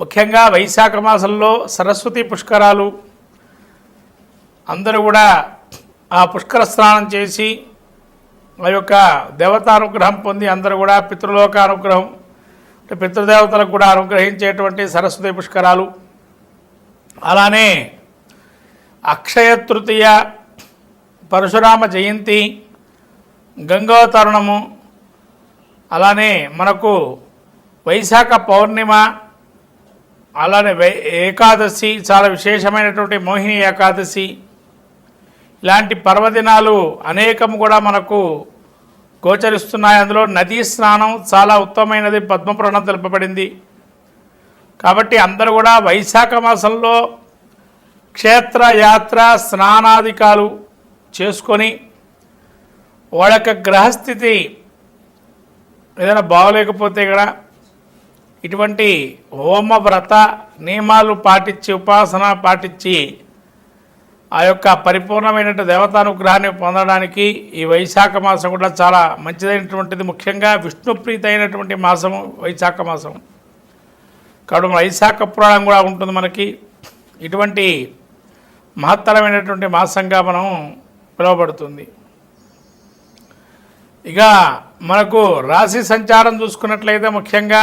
ముఖ్యంగా వైశాఖ మాసంలో సరస్వతి పుష్కరాలు అందరూ కూడా ఆ పుష్కర స్నానం చేసి ఆ యొక్క దేవతానుగ్రహం పొంది అందరూ కూడా పితృలోక అనుగ్రహం అంటే పితృదేవతలకు కూడా అనుగ్రహించేటువంటి సరస్వతి పుష్కరాలు. అలానే అక్షయ తృతీయ పరశురామ జయంతి గంగోతరుణము అలానే మనకు వైశాఖ పౌర్ణిమ అలానే వై ఏకాదశి చాలా విశేషమైనటువంటి మోహిని ఏకాదశి. ఇలాంటి పర్వదినాలు అనేకం కూడా మనకు గోచరిస్తున్నాయి. అందులో నదీ స్నానం చాలా ఉత్తమమైనది పద్మపురాణం తెలుపబడింది. కాబట్టి అందరూ కూడా వైశాఖ మాసంలో క్షేత్ర యాత్ర స్నానాధికాలు చేసుకొని వాళ్ళ యొక్క గ్రహస్థితి ఏదైనా బాగోలేకపోతే కూడా ఇటువంటి హోమ వ్రత నియమాలు పాటించి ఉపాసన పాటించి ఆ యొక్క పరిపూర్ణమైనటువంటి దేవతానుగ్రహాన్ని పొందడానికి ఈ వైశాఖ మాసం కూడా చాలా మంచిదైనటువంటిది. ముఖ్యంగా విష్ణుప్రీతి అయినటువంటి మాసము వైశాఖ మాసం కాబట్టి వైశాఖ పురాణం కూడా ఉంటుంది మనకి. ఇటువంటి మహత్తరమైనటువంటి మాసంగా మనం పిలువబడుతుంది. ఇక మనకు రాశి సంచారం చూసుకున్నట్లయితే ముఖ్యంగా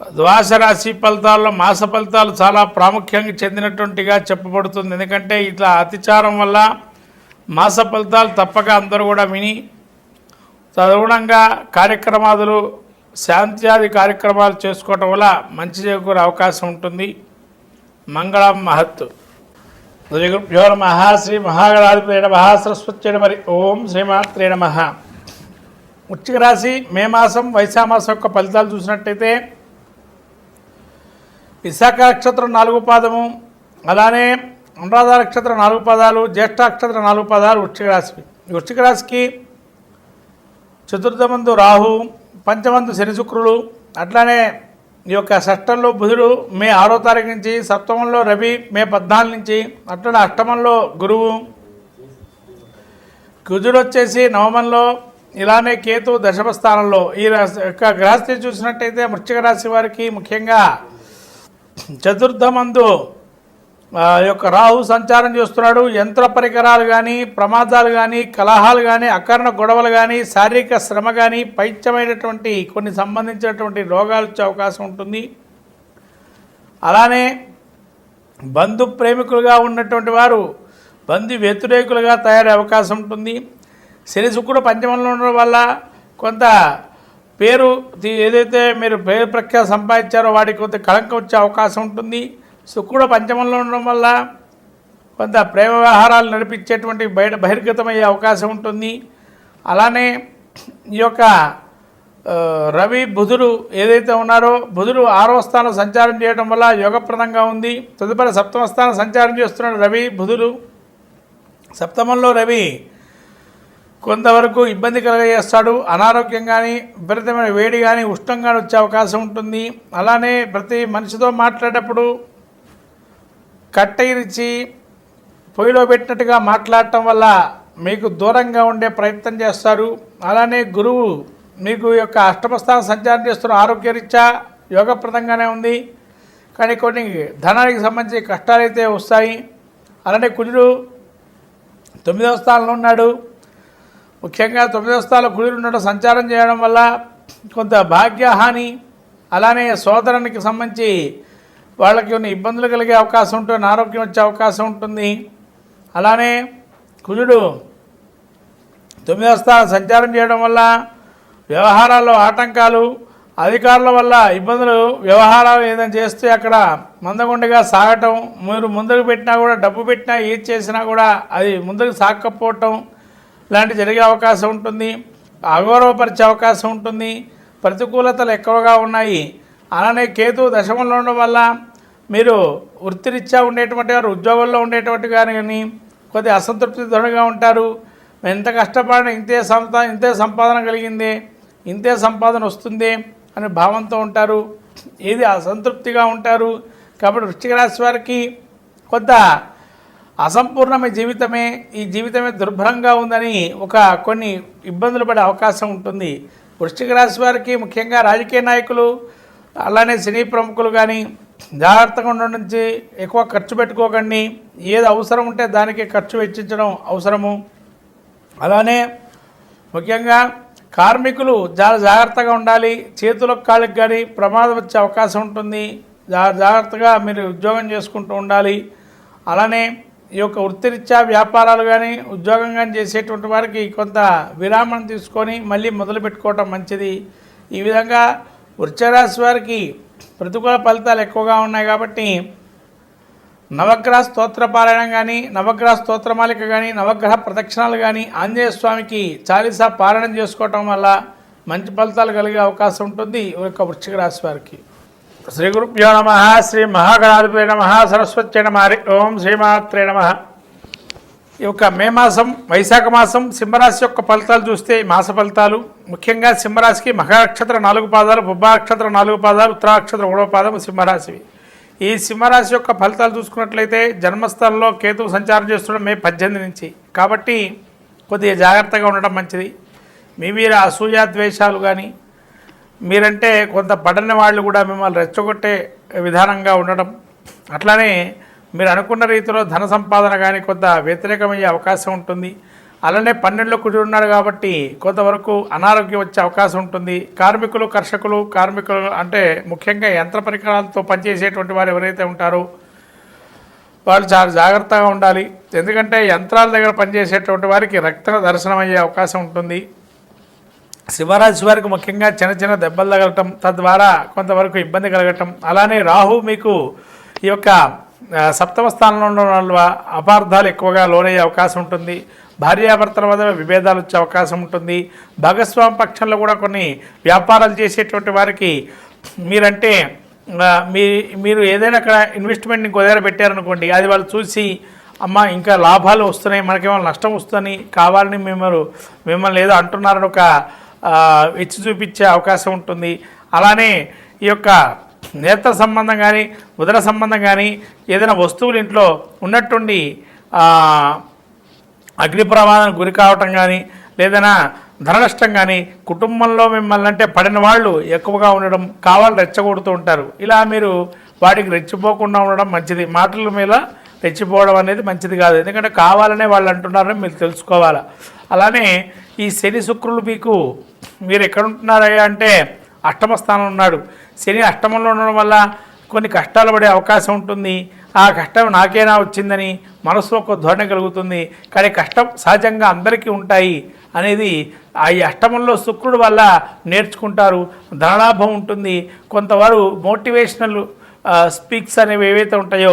ద్వాస రాశి ఫలితాల్లో మాస ఫలితాలు చాలా ప్రాముఖ్యంగా చెందినటువంటిగా చెప్పబడుతుంది. ఎందుకంటే ఇట్లా అతిచారం వల్ల మాస ఫలితాలు తప్పక అందరూ కూడా విని తదుగుణంగా కార్యక్రమాదులు శాంత్యాది కార్యక్రమాలు చేసుకోవటం వల్ల మంచి చేకూరే అవకాశం ఉంటుంది. మంగళం మహత్ శ్రీగురుభ్యో నమ. శ్రీ మహాగణాధిపతి నమ. సరస్వతి మరి ఓం శ్రీమాత్రే నమ. వృచ్చిక రాశి మే మాసం వైశాఖ మాసం యొక్క ఫలితాలు చూసినట్టయితే విశాఖ నక్షత్రం నాలుగు పాదము అలానే అనురాధ నక్షత్రం నాలుగు పదాలు జ్యేష్ఠ నక్షత్రం నాలుగు పదాలు వృశ్చిక రాశి వృశ్చిక రాశికి చతుర్థమందు రాహు పంచమందు శని శుక్రులు అట్లానే ఈ యొక్క షష్టంలో బుధుడు మే ఆరో తారీఖు నుంచి సప్తమంలో రవి మే పద్నాలుగు నుంచి అట్లనే అష్టమంలో గురువు. కుజుడు వచ్చేసి నవమంలో ఇలానే కేతు దశమ స్థానంలో. ఈ యొక్క గ్రహస్థితి చూసినట్టయితే వృశ్చిక రాశి వారికి ముఖ్యంగా చతుర్థమందు ఆ యొక్క రాహు సంచారం చేస్తున్నాడు. యంత్ర పరికరాలు కానీ ప్రమాదాలు కానీ కలహాలు కానీ అకరణ గొడవలు కానీ శారీరక శ్రమ కానీ పైత్యమైనటువంటి కొన్ని సంబంధించినటువంటి రోగాలు వచ్చే అవకాశం ఉంటుంది. అలానే బంధు ప్రేమికులుగా ఉన్నటువంటి వారు బంధు వ్యతిరేకులుగా తయారయ్యే అవకాశం ఉంటుంది. శని శుక్రుడు పంచమంలో ఉండడం వల్ల కొంత పేరు ఏదైతే మీరు పేరు ప్రఖ్యాత సంపాదించారో వాడికి కొంత కళంకం వచ్చే అవకాశం ఉంటుంది. శుక్రుడు పంచమంలో ఉండడం వల్ల కొంత ప్రేమ వ్యవహారాలు నడిపించేటువంటి బయట బహిర్గతమయ్యే అవకాశం ఉంటుంది. అలానే ఈ యొక్క రవి బుధుడు ఏదైతే ఉన్నారో బుధుడు ఆరవ స్థానం సంచారం చేయడం వల్ల యోగప్రదంగా ఉంది. తదుపరి సప్తమ స్థానం సంచారం చేస్తున్నాడు రవి బుధుడు. సప్తమంలో రవి కొంతవరకు ఇబ్బంది కలగజేస్తాడు. అనారోగ్యం కానీ విపరీతమైన వేడి కానీ ఉష్ణం కానీ వచ్చే అవకాశం ఉంటుంది. అలానే ప్రతి మనిషితో మాట్లాడేటప్పుడు కట్టయిరిచి పొయ్యిలో పెట్టినట్టుగా మాట్లాడటం వల్ల మీకు దూరంగా ఉండే ప్రయత్నం చేస్తారు. అలానే గురువు మీకు యొక్క అష్టమస్థానం సంచారం చేస్తున్న ఆరోగ్యరీత్యా యోగప్రదంగానే ఉంది. కానీ కొన్ని ధనానికి సంబంధించి కష్టాలు అయితే వస్తాయి. అలానే కుజుడు తొమ్మిదవ స్థానంలో ఉన్నాడు. ముఖ్యంగా తొమ్మిదో స్థానంలో కుజుడు ఉండడం సంచారం చేయడం వల్ల కొంత భాగ్యహాని అలానే సోదరునికి సంబంధించి వాళ్ళకి కొన్ని ఇబ్బందులు కలిగే అవకాశం ఉంటుంది అనారోగ్యం వచ్చే అవకాశం ఉంటుంది. అలానే కుజుడు తొమ్మిదో స్థానం సంచారం చేయడం వల్ల వ్యవహారాల్లో ఆటంకాలు అధికారుల వల్ల ఇబ్బందులు వ్యవహారాలు ఏదైనా చేస్తే అక్కడ మందగుండగా సాగటం మీరు ముందుకు పెట్టినా కూడా డబ్బు పెట్టినా ఏది చేసినా కూడా అది ముందుకు సాగకపోవటం లాంటి జరిగే అవకాశం ఉంటుంది. అగౌరవపరిచే అవకాశం ఉంటుంది. ప్రతికూలతలు ఎక్కువగా ఉన్నాయి. అలానే కేతు దశమంలో ఉండడం వల్ల మీరు వృత్తిరీత్యా ఉండేటువంటి వారు ఉద్యోగంలో ఉండేటువంటి గారు కానీ కొద్దిగా అసంతృప్తి ధనుగా ఉంటారు. ఎంత కష్టపడిన ఇంతే సంపా ఇంతే సంపాదన కలిగింది ఇంతే సంపాదన వస్తుంది అనే భావంతో ఉంటారు. ఏది అసంతృప్తిగా ఉంటారు. కాబట్టి వృష్టిక రాశి వారికి కొంత అసంపూర్ణమైన జీవితమే ఈ జీవితమే దుర్భరంగా ఉందని ఒక కొన్ని ఇబ్బందులు పడే అవకాశం ఉంటుంది. వృష్టిక రాశి వారికి ముఖ్యంగా రాజకీయ నాయకులు అలానే సినీ ప్రముఖులు కానీ జాగ్రత్తగా ఉండడం నుంచి ఎక్కువ ఖర్చు పెట్టుకోకండి. ఏది అవసరం ఉంటే దానికి ఖర్చు వెచ్చించడం అవసరము. అలానే ముఖ్యంగా కార్మికులు చాలా జాగ్రత్తగా ఉండాలి. చేతులకు కాళ్ళకి కానీ ప్రమాదం వచ్చే అవకాశం ఉంటుంది. జాగ్రత్తగా మీరు ఉద్యోగం చేసుకుంటూ ఉండాలి. అలానే ఈ యొక్క వృత్తిరీత్యా వ్యాపారాలు కానీ ఉద్యోగం కానీ చేసేటువంటి వారికి కొంత విరామం తీసుకొని మళ్ళీ మొదలు పెట్టుకోవటం మంచిది. ఈ విధంగా వృక్షరాశి వారికి ప్రతికూల ఫలితాలు ఎక్కువగా ఉన్నాయి కాబట్టి నవగ్రహ స్తోత్ర పారాయణం కానీ నవగ్రహ స్తోత్రమాలిక కానీ నవగ్రహ ప్రదక్షిణాలు కానీ ఆంజనేయ స్వామికి చాలీసా పారాయణం చేసుకోవటం వల్ల మంచి ఫలితాలు కలిగే అవకాశం ఉంటుంది ఈ యొక్క వృక్షరాశి రాశి వారికి. శ్రీ గురుభ్యో నమ శ్రీ మహాగణాధిపతి నమ సరస్వతి నమ హరి ఓం శ్రీమాత్రే నమ. ఈ యొక్క మే మాసం వైశాఖ మాసం సింహరాశి యొక్క ఫలితాలు చూస్తే మాస ఫలితాలు ముఖ్యంగా సింహరాశికి మహానక్షత్ర నాలుగు పాదాలు బుబ్బాక్షత్ర నాలుగు పాదాలు ఉత్తరాక్షత్ర మూడవ పాదం సింహరాశివి. ఈ సింహరాశి యొక్క ఫలితాలు చూసుకున్నట్లయితే జన్మస్థలంలో కేతువు సంచారం చేస్తుండడం మే పద్దెనిమిది నుంచి. కాబట్టి కొద్దిగా జాగ్రత్తగా ఉండడం మంచిది. మీ మీద అసూయ ద్వేషాలు కానీ మీరంటే కొంత పడని వాళ్ళు కూడా మిమ్మల్ని రెచ్చగొట్టే విధానంగా ఉండడం అట్లానే మీరు అనుకున్న రీతిలో ధన సంపాదన కానీ కొంత వ్యతిరేకమయ్యే అవకాశం ఉంటుంది. అలానే పన్నెండులో కుడి ఉన్నాడు కాబట్టి కొంతవరకు అనారోగ్యం వచ్చే అవకాశం ఉంటుంది. కార్మికులు కర్షకులు కార్మికులు అంటే ముఖ్యంగా యంత్ర పరికరాలతో పనిచేసేటువంటి వారు ఎవరైతే ఉంటారో వాళ్ళు చాలా జాగ్రత్తగా ఉండాలి. ఎందుకంటే యంత్రాల దగ్గర పనిచేసేటువంటి వారికి రక్త దర్శనం అయ్యే అవకాశం ఉంటుంది. శివరాశి వారికి ముఖ్యంగా చిన్న చిన్న దెబ్బలు తగలటం తద్వారా కొంతవరకు ఇబ్బంది కలగటం. అలానే రాహు మీకు ఈ యొక్క సప్తమ స్థానంలో ఉండడం వల్ల అపార్థాలు ఎక్కువగా లోనయ్యే అవకాశం ఉంటుంది. భార్యాభర్తల మధ్య విభేదాలు వచ్చే అవకాశం ఉంటుంది. భాగస్వామి పక్షంలో కూడా కొన్ని వ్యాపారాలు చేసేటువంటి వారికి మీరంటే మీ మీరు ఏదైనా అక్కడ ఇన్వెస్ట్మెంట్ ఇంకో దగ్గర పెట్టారనుకోండి అది వాళ్ళు చూసి అమ్మ ఇంకా లాభాలు వస్తున్నాయి మనకేమో నష్టం వస్తుందని కావాలని మిమ్మల్ని మిమ్మల్ని ఏదో అంటున్నారని ఒక ఇచ్చి చూపించే అవకాశం ఉంటుంది. అలానే ఈ యొక్క నేత్ర సంబంధం కానీ ఉదర సంబంధం కానీ ఏదైనా వస్తువులు ఇంట్లో ఉన్నట్టుండి అగ్ని ప్రమాదానికి గురి కావటం కానీ లేదైనా ధననష్టం కానీ కుటుంబంలో మిమ్మల్ని అంటే పడిన వాళ్ళు ఎక్కువగా ఉండడం కావాలి రెచ్చగొడుతూ ఉంటారు. ఇలా మీరు వాటికి రెచ్చిపోకుండా ఉండడం మంచిది. మాటల మీద రెచ్చిపోవడం అనేది మంచిది కాదు. ఎందుకంటే కావాలనే వాళ్ళు అంటున్నారని మీరు తెలుసుకోవాలి. అలానే ఈ శని శుక్రులు మీకు మీరు ఎక్కడుంటున్నారయ్యా అంటే అష్టమ స్థానంలో ఉన్నాడు. శని అష్టమంలో ఉండడం వల్ల కొన్ని కష్టాలు పడే అవకాశం ఉంటుంది. ఆ కష్టం నాకేనా వచ్చిందని మనసులో ఒక ధోరణి కలుగుతుంది. కానీ కష్టం సహజంగా అందరికీ ఉంటాయి అనేది ఆ అష్టమంలో శుక్రుడు వల్ల నేర్చుకుంటారు. ధనలాభం ఉంటుంది. కొంతవారు మోటివేషనల్ స్పీక్స్ అనేవి ఏవైతే ఉంటాయో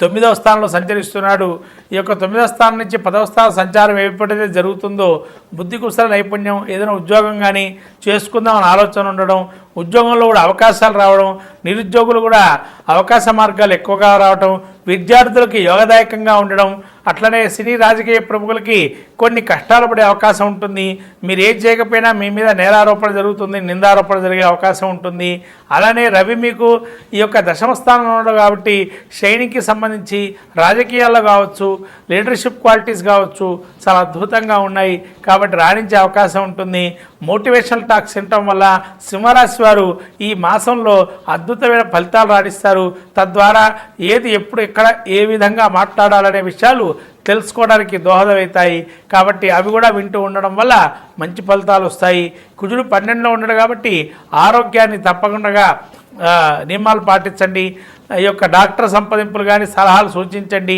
తొమ్మిదవ స్థానంలో సంచరిస్తున్నాడు. ఈ యొక్క తొమ్మిదవ స్థానం నుంచి పదవ స్థానం సంచారం ఎప్పుడైతే జరుగుతుందో బుద్ధి కుశల నైపుణ్యం ఏదైనా ఉద్యోగం కానీ చేసుకుందామని ఆలోచన ఉండడం ఉద్యోగంలో కూడా అవకాశాలు రావడం నిరుద్యోగులు కూడా అవకాశ మార్గాలు ఎక్కువగా రావడం విద్యార్థులకి యోగదాయకంగా ఉండడం అట్లనే సినీ రాజకీయ ప్రముఖులకి కొన్ని కష్టాలు పడే అవకాశం ఉంటుంది. మీరు ఏం చేయకపోయినా మీ మీద నేరారోపణ జరుగుతుంది నిందారోపణ జరిగే అవకాశం ఉంటుంది. అలానే రవి మీకు ఈ యొక్క దశమ స్థానంలో ఉన్నాడు కాబట్టి శ్రేణికి సంబంధించి రాజకీయాల్లో కావచ్చు లీడర్షిప్ క్వాలిటీస్ కావచ్చు చాలా అద్భుతంగా ఉన్నాయి. కాబట్టి రాణించే అవకాశం ఉంటుంది. మోటివేషనల్ టాక్స్ వినటం వల్ల సింహరాశి వారు ఈ మాసంలో అద్భుతమైన ఫలితాలు రాణిస్తారు. తద్వారా ఏది ఎప్పుడు ఎక్కడ ఏ విధంగా మాట్లాడాలనే విషయాలు తెలుసుకోవడానికి దోహదమవుతాయి. కాబట్టి అవి కూడా వింటూ ఉండడం వల్ల మంచి ఫలితాలు వస్తాయి. కుజుడు పన్నెండులో ఉండడు కాబట్టి ఆరోగ్యాన్ని తప్పకుండా నియమాలు పాటించండి. ఈ యొక్క డాక్టర్ సంప్రదింపులు కానీ సలహాలు సూచించండి.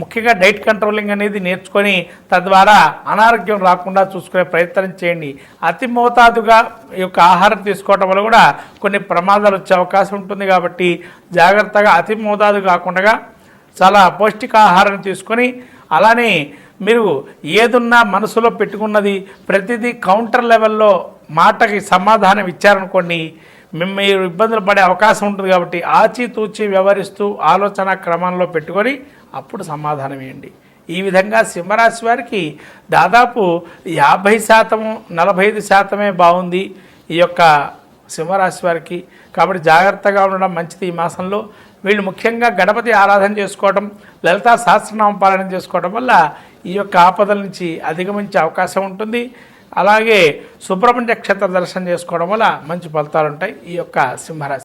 ముఖ్యంగా డైట్ కంట్రోలింగ్ అనేది నేర్చుకొని తద్వారా అనారోగ్యం రాకుండా చూసుకునే ప్రయత్నం చేయండి. అతి మోతాదుగా ఈ యొక్క ఆహారం తీసుకోవడం వల్ల కూడా కొన్ని ప్రమాదాలు వచ్చే అవకాశం ఉంటుంది కాబట్టి జాగ్రత్తగా అతి మోతాదు కాకుండా చాలా పౌష్టికాహారం తీసుకొని అలానే మీరు ఏదున్నా మనసులో పెట్టుకున్నది ప్రతిదీ కౌంటర్ లెవెల్లో మాటకి సమాధానం ఇచ్చారనుకోండి మీరు ఇబ్బందులు పడే అవకాశం ఉంటుంది కాబట్టి ఆచితూచి వ్యవహరిస్తూ ఆలోచన క్రమంలో పెట్టుకొని అప్పుడు సమాధానం ఇవ్వండి. ఈ విధంగా సింహరాశి వారికి దాదాపు యాభై శాతము నలభై ఐదు శాతమే బాగుంది ఈ యొక్క సింహరాశి వారికి. కాబట్టి జాగ్రత్తగా ఉండడం మంచిది ఈ మాసంలో. వీళ్ళు ముఖ్యంగా గణపతి ఆరాధన చేసుకోవడం లలితా సహస్రనామ పాలన చేసుకోవడం వల్ల ఈ యొక్క ఆపదల నుంచి అధిగమించే అవకాశం ఉంటుంది. అలాగే సుబ్రహ్మణ్య క్షేత్ర దర్శనం చేసుకోవడం వల్ల మంచి ఫలితాలు ఉంటాయి ఈ యొక్క సింహరాశి